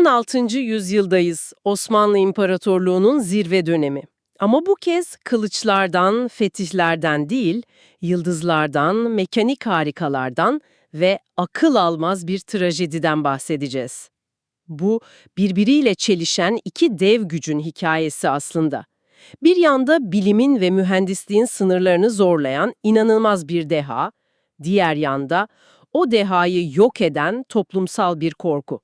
16. yüzyıldayız. Osmanlı İmparatorluğu'nun zirve dönemi. Ama bu kez kılıçlardan, fetihlerden değil, yıldızlardan, mekanik harikalardan ve akıl almaz bir trajediden bahsedeceğiz. Bu birbiriyle çelişen iki dev gücün hikayesi aslında. Bir yanda bilimin ve mühendisliğin sınırlarını zorlayan inanılmaz bir deha, diğer yanda o dehayı yok eden toplumsal bir korku.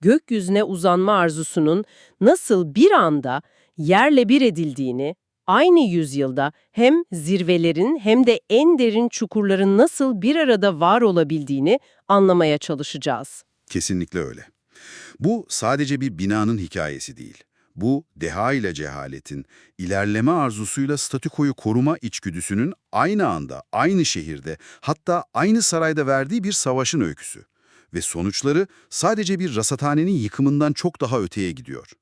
Gökyüzüne uzanma arzusunun nasıl bir anda yerle bir edildiğini, aynı yüzyılda hem zirvelerin hem de en derin çukurların nasıl bir arada var olabildiğini anlamaya çalışacağız. Kesinlikle öyle. Bu sadece bir binanın hikayesi değil. Bu, deha ile cehaletin, ilerleme arzusuyla statükoyu koruma içgüdüsünün aynı anda, aynı şehirde, hatta aynı sarayda verdiği bir savaşın öyküsü. Ve sonuçları sadece bir rasathanenin yıkımından çok daha öteye gidiyor.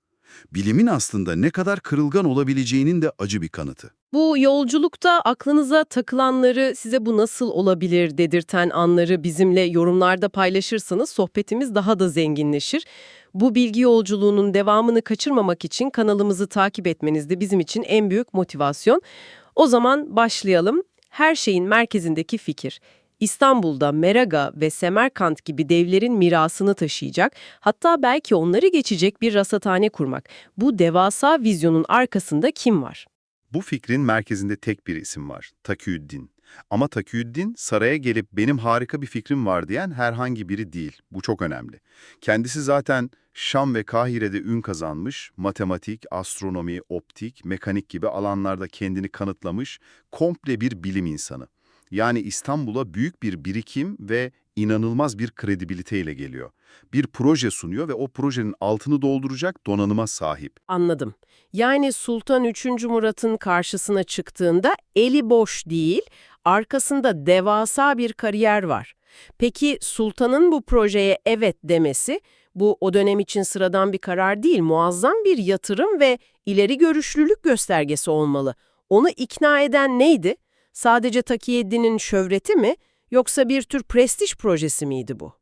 Bilimin aslında ne kadar kırılgan olabileceğinin de acı bir kanıtı. Bu yolculukta aklınıza takılanları, size bu nasıl olabilir dedirten anları bizimle yorumlarda paylaşırsanız sohbetimiz daha da zenginleşir. Bu bilgi yolculuğunun devamını kaçırmamak için kanalımızı takip etmeniz de bizim için en büyük motivasyon. O zaman başlayalım. Her şeyin merkezindeki fikir. İstanbul'da Meraga ve Semerkant gibi devlerin mirasını taşıyacak, hatta belki onları geçecek bir rasathane kurmak. Bu devasa vizyonun arkasında kim var? Bu fikrin merkezinde tek bir isim var, Takiyüddin. Ama Takiyüddin saraya gelip benim harika bir fikrim var diyen herhangi biri değil. Bu çok önemli. Kendisi zaten Şam ve Kahire'de ün kazanmış, matematik, astronomi, optik, mekanik gibi alanlarda kendini kanıtlamış komple bir bilim insanı. Yani İstanbul'a büyük bir birikim ve inanılmaz bir kredibiliteyle geliyor. Bir proje sunuyor ve o projenin altını dolduracak donanıma sahip. Anladım. Yani Sultan 3. Murat'ın karşısına çıktığında eli boş değil, arkasında devasa bir kariyer var. Peki Sultan'ın bu projeye evet demesi, bu o dönem için sıradan bir karar değil, muazzam bir yatırım ve ileri görüşlülük göstergesi olmalı. Onu ikna eden neydi? Sadece Takiyeddin'in şöhreti mi, yoksa bir tür prestij projesi miydi bu?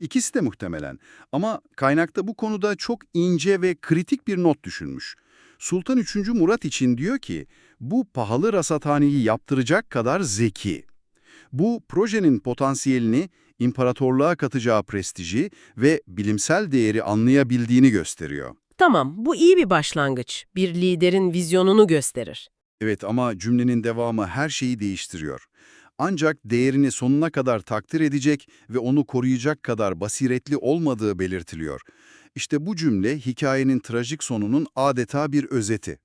İkisi de muhtemelen ama kaynakta bu konuda çok ince ve kritik bir not düşünmüş. Sultan 3. Murat için diyor ki, bu pahalı rasathaneyi yaptıracak kadar zeki. Bu projenin potansiyelini, imparatorluğa katacağı prestiji ve bilimsel değeri anlayabildiğini gösteriyor. Tamam, bu iyi bir başlangıç. Bir liderin vizyonunu gösterir. Evet ama cümlenin devamı her şeyi değiştiriyor. Ancak değerini sonuna kadar takdir edecek ve onu koruyacak kadar basiretli olmadığı belirtiliyor. İşte bu cümle hikayenin trajik sonunun adeta bir özeti.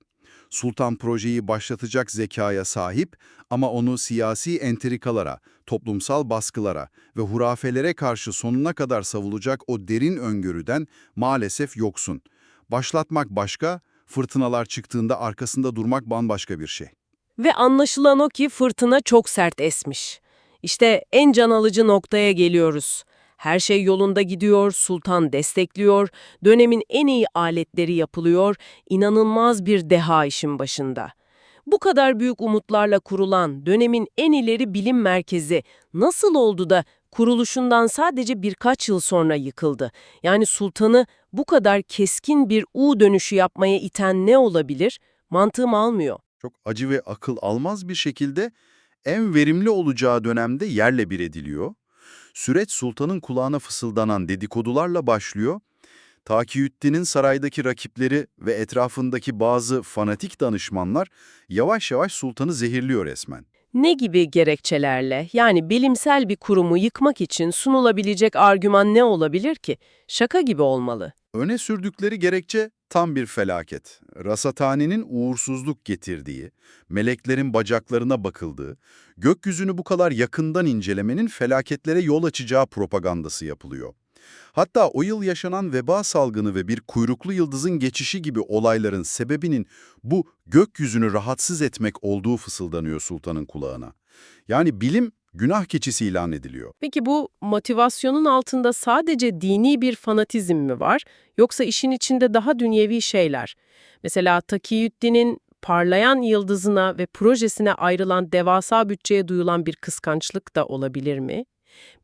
Sultan projeyi başlatacak zekaya sahip ama onu siyasi entrikalara, toplumsal baskılara ve hurafelere karşı sonuna kadar savulacak o derin öngörüden maalesef yoksun. Başlatmak başka, fırtınalar çıktığında arkasında durmak bambaşka bir şey. Ve anlaşılan o ki fırtına çok sert esmiş. İşte en can alıcı noktaya geliyoruz. Her şey yolunda gidiyor, sultan destekliyor, dönemin en iyi aletleri yapılıyor, inanılmaz bir deha işin başında. Bu kadar büyük umutlarla kurulan dönemin en ileri bilim merkezi nasıl oldu da kuruluşundan sadece birkaç yıl sonra yıkıldı? Yani sultanı bu kadar keskin bir U dönüşü yapmaya iten ne olabilir? Mantığım almıyor. Çok acı ve akıl almaz bir şekilde en verimli olacağı dönemde yerle bir ediliyor. Süreç sultanın kulağına fısıldanan dedikodularla başlıyor. Takiyüddin'in saraydaki rakipleri ve etrafındaki bazı fanatik danışmanlar yavaş yavaş sultanı zehirliyor resmen. Ne gibi gerekçelerle, yani bilimsel bir kurumu yıkmak için sunulabilecek argüman ne olabilir ki? Şaka gibi olmalı. Öne sürdükleri gerekçe tam bir felaket. Rasathanenin uğursuzluk getirdiği, meleklerin bacaklarına bakıldığı, gökyüzünü bu kadar yakından incelemenin felaketlere yol açacağı propagandası yapılıyor. Hatta o yıl yaşanan veba salgını ve bir kuyruklu yıldızın geçişi gibi olayların sebebinin bu gökyüzünü rahatsız etmek olduğu fısıldanıyor sultanın kulağına. Yani bilim günah keçisi ilan ediliyor. Peki bu motivasyonun altında sadece dini bir fanatizm mi var, yoksa işin içinde daha dünyevi şeyler? Mesela Takiyüddin'in parlayan yıldızına ve projesine ayrılan devasa bütçeye duyulan bir kıskançlık da olabilir mi?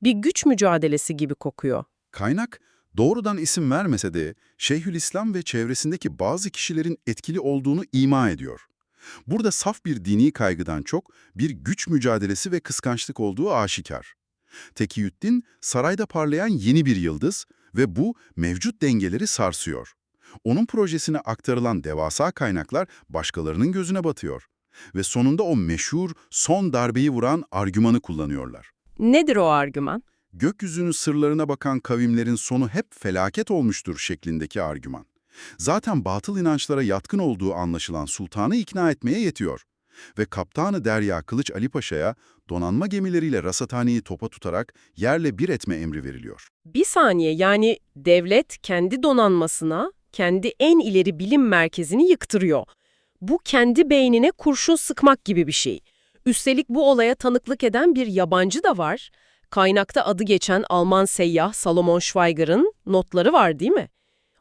Bir güç mücadelesi gibi kokuyor. Kaynak Doğrudan isim vermese de Şeyhülislam ve çevresindeki bazı kişilerin etkili olduğunu ima ediyor. Burada saf bir dini kaygıdan çok bir güç mücadelesi ve kıskançlık olduğu aşikar. Tekiyüddin sarayda parlayan yeni bir yıldız ve bu mevcut dengeleri sarsıyor. Onun projesine aktarılan devasa kaynaklar başkalarının gözüne batıyor. Ve sonunda o meşhur son darbeyi vuran argümanı kullanıyorlar. Nedir o argüman? Gökyüzünün sırlarına bakan kavimlerin sonu hep felaket olmuştur şeklindeki argüman. Zaten batıl inançlara yatkın olduğu anlaşılan sultanı ikna etmeye yetiyor. Ve kaptanı Derya Kılıç Ali Paşa'ya donanma gemileriyle rasathaneyi topa tutarak yerle bir etme emri veriliyor. Bir saniye yani devlet kendi donanmasına, kendi en ileri bilim merkezini yıktırıyor. Bu kendi beynine kurşun sıkmak gibi bir şey. Üstelik bu olaya tanıklık eden bir yabancı da var. Kaynakta adı geçen Alman seyyah Salomon Schweiger'ın notları var değil mi?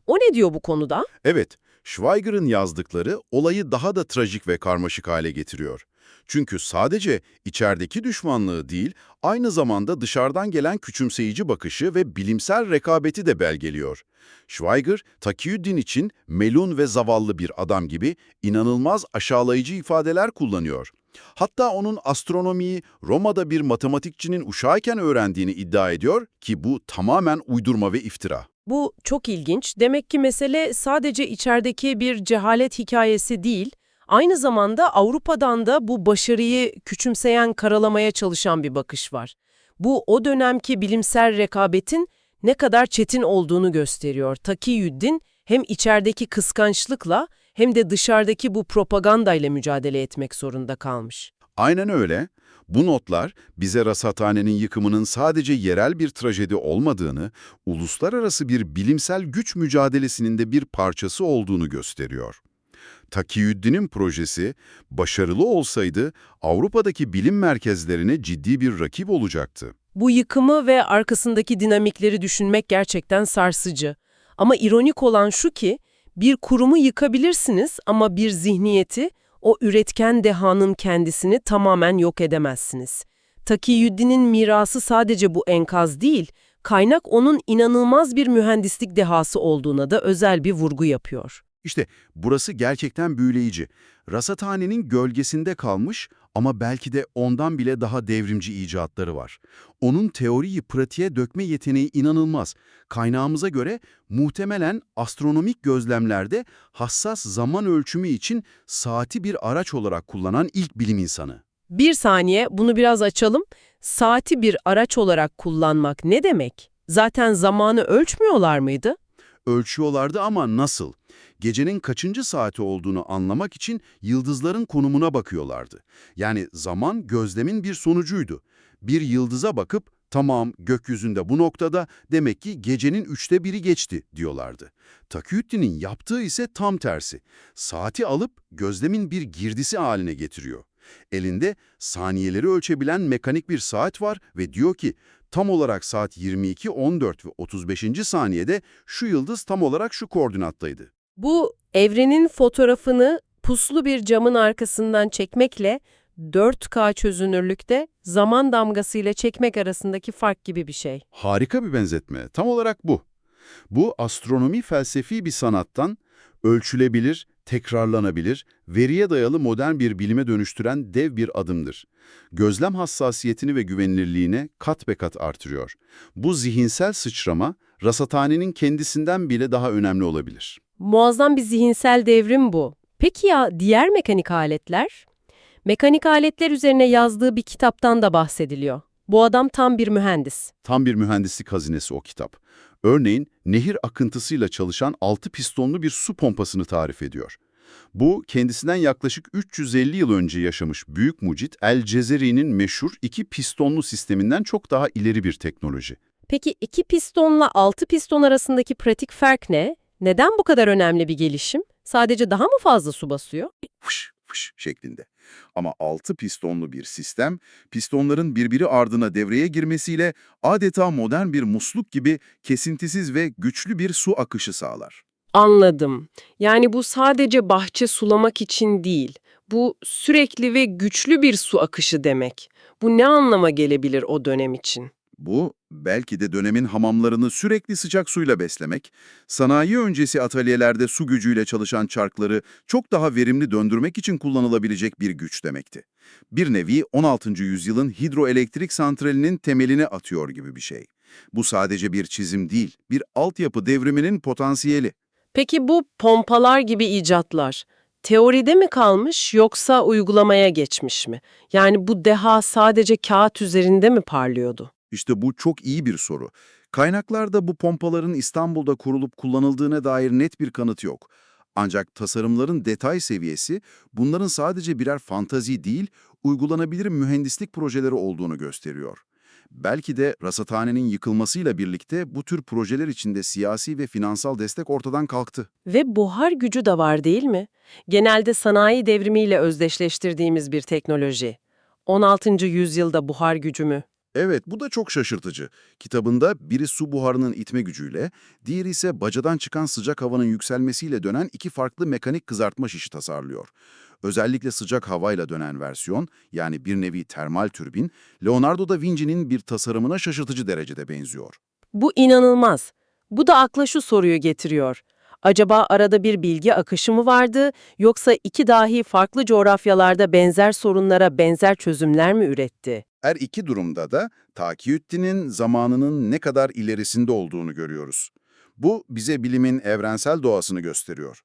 O ne diyor bu konuda? Evet, Schweiger'ın yazdıkları olayı daha da trajik ve karmaşık hale getiriyor. Çünkü sadece içerideki düşmanlığı değil, aynı zamanda dışarıdan gelen küçümseyici bakışı ve bilimsel rekabeti de belgeliyor. Schweiger, Takiyüddin için melun ve zavallı bir adam gibi inanılmaz aşağılayıcı ifadeler kullanıyor. Hatta onun astronomiyi Roma'da bir matematikçinin uşağıyken öğrendiğini iddia ediyor ki bu tamamen uydurma ve iftira. Bu çok ilginç. Demek ki mesele sadece içerideki bir cehalet hikayesi değil, aynı zamanda Avrupa'dan da bu başarıyı küçümseyen, karalamaya çalışan bir bakış var. Bu o dönemki bilimsel rekabetin ne kadar çetin olduğunu gösteriyor. Takiyüddin hem içerideki kıskançlıkla hem de dışarıdaki bu propagandayla mücadele etmek zorunda kalmış. Aynen öyle. Bu notlar bize rasathanenin yıkımının sadece yerel bir trajedi olmadığını, uluslararası bir bilimsel güç mücadelesinin de bir parçası olduğunu gösteriyor. Takiyüddin'in projesi başarılı olsaydı Avrupa'daki bilim merkezlerine ciddi bir rakip olacaktı. Bu yıkımı ve arkasındaki dinamikleri düşünmek gerçekten sarsıcı. Ama ironik olan şu ki, bir kurumu yıkabilirsiniz ama bir zihniyeti, o üretken dehanın kendisini tamamen yok edemezsiniz. Takiyüddin'in mirası sadece bu enkaz değil, kaynak onun inanılmaz bir mühendislik dehası olduğuna da özel bir vurgu yapıyor. İşte burası gerçekten büyüleyici. Rasathanenin gölgesinde kalmış ama belki de ondan bile daha devrimci icatları var. Onun teoriyi pratiğe dökme yeteneği inanılmaz. Kaynağımıza göre muhtemelen astronomik gözlemlerde hassas zaman ölçümü için saati bir araç olarak kullanan ilk bilim insanı. Bir saniye, bunu biraz açalım. Saati bir araç olarak kullanmak ne demek? Zaten zamanı ölçmüyorlar mıydı? Ölçüyorlardı ama nasıl? Gecenin kaçıncı saati olduğunu anlamak için yıldızların konumuna bakıyorlardı. Yani zaman gözlemin bir sonucuydu. Bir yıldıza bakıp tamam gökyüzünde bu noktada demek ki gecenin üçte biri geçti diyorlardı. Takiyüddin'in yaptığı ise tam tersi. Saati alıp gözlemin bir girdisi haline getiriyor. Elinde saniyeleri ölçebilen mekanik bir saat var ve diyor ki tam olarak saat 22, 14 ve 35. saniyede şu yıldız tam olarak şu koordinattaydı. Bu evrenin fotoğrafını puslu bir camın arkasından çekmekle 4K çözünürlükte zaman damgasıyla çekmek arasındaki fark gibi bir şey. Harika bir benzetme. Tam olarak bu. Bu astronomi felsefi bir sanattan ölçülebilir, tekrarlanabilir, veriye dayalı modern bir bilime dönüştüren dev bir adımdır. Gözlem hassasiyetini ve güvenilirliğine kat be kat artırıyor. Bu zihinsel sıçrama, rasathanenin kendisinden bile daha önemli olabilir. Muazzam bir zihinsel devrim bu. Peki ya diğer mekanik aletler? Mekanik aletler üzerine yazdığı bir kitaptan da bahsediliyor. Bu adam tam bir mühendis. Tam bir mühendislik hazinesi o kitap. Örneğin nehir akıntısıyla çalışan 6 pistonlu bir su pompasını tarif ediyor. Bu kendisinden yaklaşık 350 yıl önce yaşamış büyük mucit El Cezeri'nin meşhur iki pistonlu sisteminden çok daha ileri bir teknoloji. Peki iki pistonla altı piston arasındaki pratik fark ne? Neden bu kadar önemli bir gelişim? Sadece daha mı fazla su basıyor? fış fış şeklinde. Ama altı pistonlu bir sistem, pistonların birbiri ardına devreye girmesiyle adeta modern bir musluk gibi kesintisiz ve güçlü bir su akışı sağlar. Anladım. Yani bu sadece bahçe sulamak için değil. Bu sürekli ve güçlü bir su akışı demek. Bu ne anlama gelebilir o dönem için? Bu, belki de dönemin hamamlarını sürekli sıcak suyla beslemek, sanayi öncesi atölyelerde su gücüyle çalışan çarkları çok daha verimli döndürmek için kullanılabilecek bir güç demekti. Bir nevi 16. yüzyılın hidroelektrik santralinin temelini atıyor gibi bir şey. Bu sadece bir çizim değil, bir altyapı devriminin potansiyeli. Peki bu pompalar gibi icatlar teoride mi kalmış yoksa uygulamaya geçmiş mi? Yani bu deha sadece kağıt üzerinde mi parlıyordu? İşte bu çok iyi bir soru. Kaynaklarda bu pompaların İstanbul'da kurulup kullanıldığına dair net bir kanıt yok. Ancak tasarımların detay seviyesi bunların sadece birer fantazi değil, uygulanabilir mühendislik projeleri olduğunu gösteriyor. Belki de rasathanenin yıkılmasıyla birlikte bu tür projeler içinde siyasi ve finansal destek ortadan kalktı. Ve buhar gücü de var değil mi? Genelde sanayi devrimiyle özdeşleştirdiğimiz bir teknoloji. 16. yüzyılda buhar gücü mü? Evet, bu da çok şaşırtıcı. Kitabında biri su buharının itme gücüyle, diğeri ise bacadan çıkan sıcak havanın yükselmesiyle dönen iki farklı mekanik kızartma şişi tasarlıyor. Özellikle sıcak havayla dönen versiyon, yani bir nevi termal türbin, Leonardo da Vinci'nin bir tasarımına şaşırtıcı derecede benziyor. Bu inanılmaz. Bu da akla şu soruyu getiriyor. Acaba arada bir bilgi akışı mı vardı yoksa iki dahi farklı coğrafyalarda benzer sorunlara benzer çözümler mi üretti? Her iki durumda da Takiyüttin'in zamanının ne kadar ilerisinde olduğunu görüyoruz. Bu bize bilimin evrensel doğasını gösteriyor.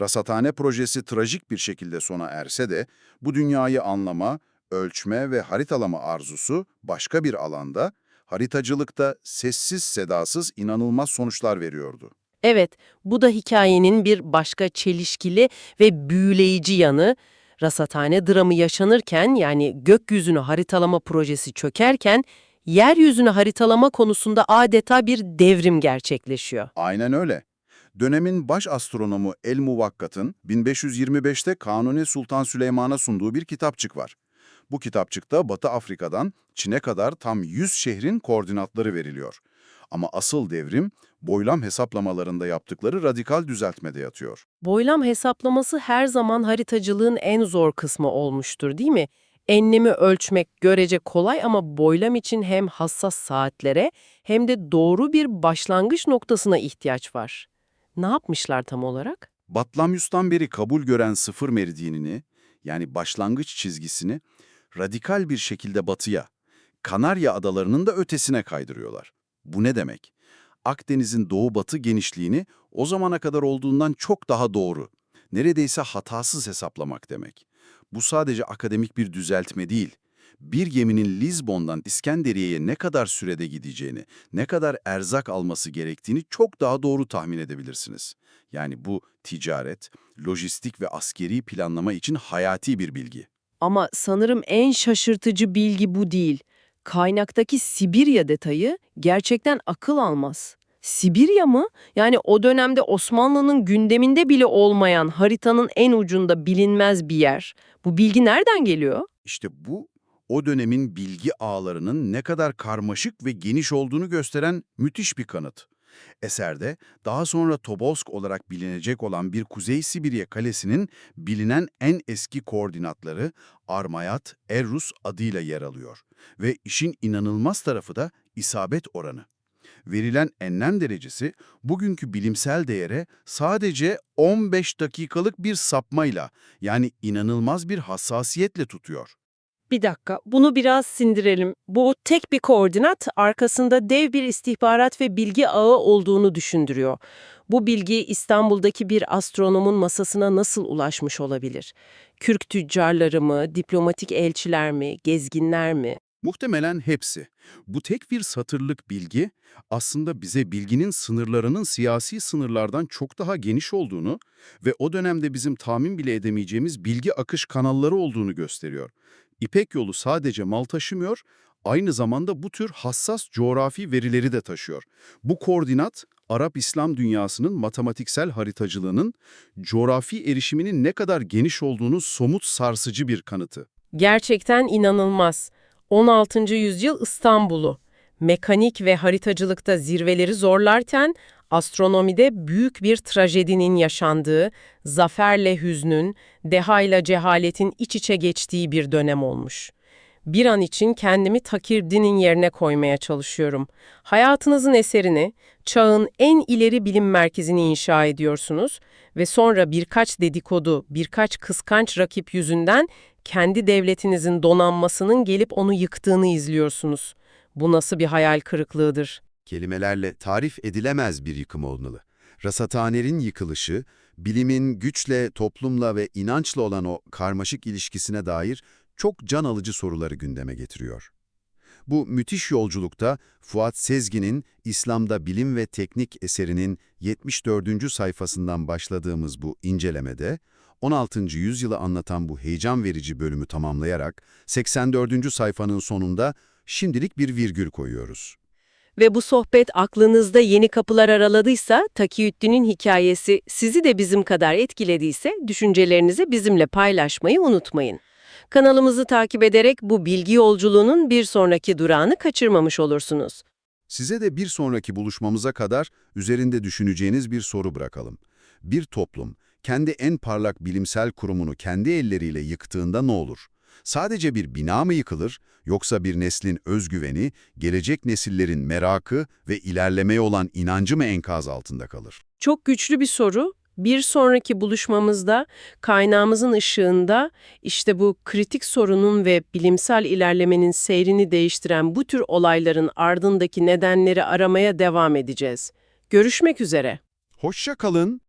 Rasathane projesi trajik bir şekilde sona erse de bu dünyayı anlama, ölçme ve haritalama arzusu başka bir alanda, haritacılıkta sessiz sedasız inanılmaz sonuçlar veriyordu. Evet, bu da hikayenin bir başka çelişkili ve büyüleyici yanı. Rasathane dramı yaşanırken yani gökyüzünü haritalama projesi çökerken yeryüzünü haritalama konusunda adeta bir devrim gerçekleşiyor. Aynen öyle. Dönemin baş astronomu El Muvakkat'ın 1525'te Kanuni Sultan Süleyman'a sunduğu bir kitapçık var. Bu kitapçıkta Batı Afrika'dan Çin'e kadar tam 100 şehrin koordinatları veriliyor. Ama asıl devrim boylam hesaplamalarında yaptıkları radikal düzeltmede yatıyor. Boylam hesaplaması her zaman haritacılığın en zor kısmı olmuştur değil mi? Enlemi ölçmek görece kolay ama boylam için hem hassas saatlere hem de doğru bir başlangıç noktasına ihtiyaç var. Ne yapmışlar tam olarak? Batlamyus'tan beri kabul gören sıfır meridyenini, yani başlangıç çizgisini, radikal bir şekilde batıya, Kanarya adalarının da ötesine kaydırıyorlar. Bu ne demek? Akdeniz'in doğu-batı genişliğini o zamana kadar olduğundan çok daha doğru, neredeyse hatasız hesaplamak demek. Bu sadece akademik bir düzeltme değil. Bir geminin Lizbon'dan İskenderiye'ye ne kadar sürede gideceğini, ne kadar erzak alması gerektiğini çok daha doğru tahmin edebilirsiniz. Yani bu ticaret, lojistik ve askeri planlama için hayati bir bilgi. Ama sanırım en şaşırtıcı bilgi bu değil. Kaynaktaki Sibirya detayı gerçekten akıl almaz. Sibirya mı? Yani o dönemde Osmanlı'nın gündeminde bile olmayan haritanın en ucunda bilinmez bir yer. Bu bilgi nereden geliyor? İşte bu, o dönemin bilgi ağlarının ne kadar karmaşık ve geniş olduğunu gösteren müthiş bir kanıt. Eserde daha sonra Tobolsk olarak bilinecek olan bir Kuzey Sibirya kalesinin bilinen en eski koordinatları Armayat Errus adıyla yer alıyor. Ve işin inanılmaz tarafı da isabet oranı. Verilen enlem derecesi bugünkü bilimsel değere sadece 15 dakikalık bir sapmayla yani inanılmaz bir hassasiyetle tutuyor. Bir dakika, bunu biraz sindirelim. Bu tek bir koordinat arkasında dev bir istihbarat ve bilgi ağı olduğunu düşündürüyor. Bu bilgi İstanbul'daki bir astronomun masasına nasıl ulaşmış olabilir? Kürk tüccarları mı, diplomatik elçiler mi, gezginler mi? Muhtemelen hepsi. Bu tek bir satırlık bilgi aslında bize bilginin sınırlarının siyasi sınırlardan çok daha geniş olduğunu ve o dönemde bizim tahmin bile edemeyeceğimiz bilgi akış kanalları olduğunu gösteriyor. İpek yolu sadece mal taşımıyor, aynı zamanda bu tür hassas coğrafi verileri de taşıyor. Bu koordinat, Arap-İslam dünyasının matematiksel haritacılığının, coğrafi erişiminin ne kadar geniş olduğunu somut sarsıcı bir kanıtı. Gerçekten inanılmaz. 16. yüzyıl İstanbul'u. Mekanik ve haritacılıkta zirveleri zorlarken astronomide büyük bir trajedinin yaşandığı, zaferle hüznün, dehayla cehaletin iç içe geçtiği bir dönem olmuş. Bir an için kendimi Takirdin'in yerine koymaya çalışıyorum. Hayatınızın eserini, çağın en ileri bilim merkezini inşa ediyorsunuz ve sonra birkaç dedikodu, birkaç kıskanç rakip yüzünden kendi devletinizin donanmasının gelip onu yıktığını izliyorsunuz. Bu nasıl bir hayal kırıklığıdır? Kelimelerle tarif edilemez bir yıkım olmalı. Rasathane'nin yıkılışı, bilimin güçle, toplumla ve inançla olan o karmaşık ilişkisine dair çok can alıcı soruları gündeme getiriyor. Bu müthiş yolculukta Fuat Sezgin'in İslam'da Bilim ve Teknik eserinin 74. sayfasından başladığımız bu incelemede, 16. yüzyılı anlatan bu heyecan verici bölümü tamamlayarak 84. sayfanın sonunda şimdilik bir virgül koyuyoruz. Ve bu sohbet aklınızda yeni kapılar araladıysa, Takiyüddin'in hikayesi sizi de bizim kadar etkilediyse düşüncelerinizi bizimle paylaşmayı unutmayın. Kanalımızı takip ederek bu bilgi yolculuğunun bir sonraki durağını kaçırmamış olursunuz. Size de bir sonraki buluşmamıza kadar üzerinde düşüneceğiniz bir soru bırakalım. Bir toplum kendi en parlak bilimsel kurumunu kendi elleriyle yıktığında ne olur? Sadece bir bina mı yıkılır yoksa bir neslin özgüveni, gelecek nesillerin merakı ve ilerlemeye olan inancı mı enkaz altında kalır? Çok güçlü bir soru. Bir sonraki buluşmamızda kaynağımızın ışığında işte bu kritik sorunun ve bilimsel ilerlemenin seyrini değiştiren bu tür olayların ardındaki nedenleri aramaya devam edeceğiz. Görüşmek üzere. Hoşça kalın.